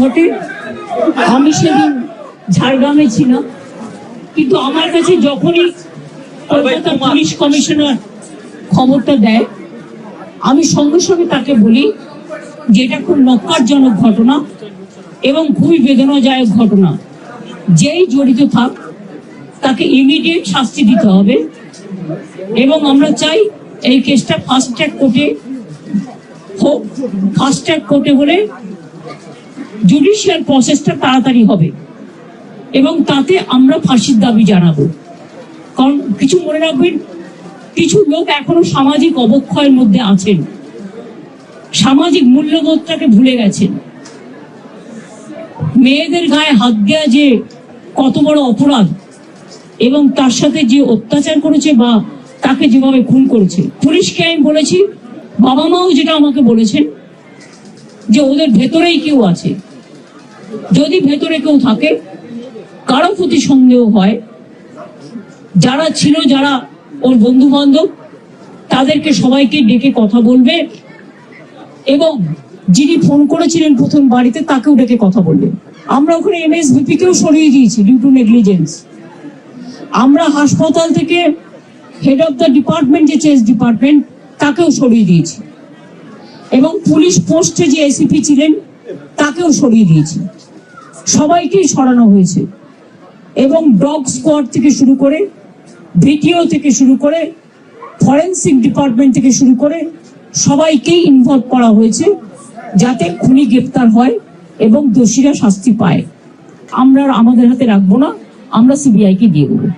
ঘটে। আমি সেদিন ঝাড়গ্রামে ছিলাম। কিন্তু আমার কাছে যখনই কলকাতা পুলিশ কমিশনার খবরটা দেয়, আমি সঙ্গে সঙ্গে তাকে বলি যে এটা খুব নক্কারজনক ঘটনা এবং খুবই বেদনাদায়ক ঘটনা। যেই জড়িত থাক, তাকে ইমিডিয়েট শাস্তি দিতে হবে এবং আমরা চাই এই কেসটা ফাস্ট ট্র্যাক কোর্টে হোক। ট্র্যাক কোর্টে হলে জুডিশিয়াল প্রসেসটা তাড়াতাড়ি হবে। এবং তাতে আমরা ফাঁসির দাবি জানাব। কারণ কিছু মনে রাখবেন, কিছু লোক এখনও সামাজিক অবক্ষয়ের মধ্যে আছেন। সামাজিক মূল্যবোধটাকে ভুলে গেছেন। মেয়েদের গায়ে হাত দেওয়া যে কত বড় অপরাধ, এবং তার সাথে যে অত্যাচার করেছে বা তাকে যেভাবে খুন করেছে। পুলিশকে আমি বলেছি বাবা মাও যেটা আমাকে বলেছেন, যে ওদের ভেতরেই কেউ আছে। যদি ভেতরে কেউ থাকে, কারও প্রতি সন্দেহ হয়, যারা ছিল, যারা ওর বন্ধু বান্ধব তাদেরকে সবাইকে ডেকে কথা বলবে এবং যিনি ফোন করেছিলেন প্রথম বাড়িতে, তাকেও ডেকে কথা বলবেন আমরা ওখানে এমএসভিপি কেও সরিয়ে দিয়েছি ডিউ টু নেগলিজেন্স আমরা হাসপাতাল থেকে হেড অফ দ্য ডিপার্টমেন্ট যে চেস ডিপার্টমেন্ট তাকেও সরিয়ে দিয়েছি। এবং পুলিশ পোস্টে যে এসিপি ছিলেন, তাকেও সরিয়ে দিয়েছি। সবাইকেই সরানো হয়েছে। এবং ডগ স্কোয়াড থেকে শুরু করে ভিডিও থেকে শুরু করে ফরেন্সিক ডিপার্টমেন্ট থেকে শুরু করে সবাইকেই ইনভলভ করা হয়েছে যাতে খুনি গ্রেপ্তার হয় এবং দোষীরা শাস্তি পায়। আমরা আমাদের হাতে রাখব না, আমরা সিবিআইকে দিয়ে দেবো।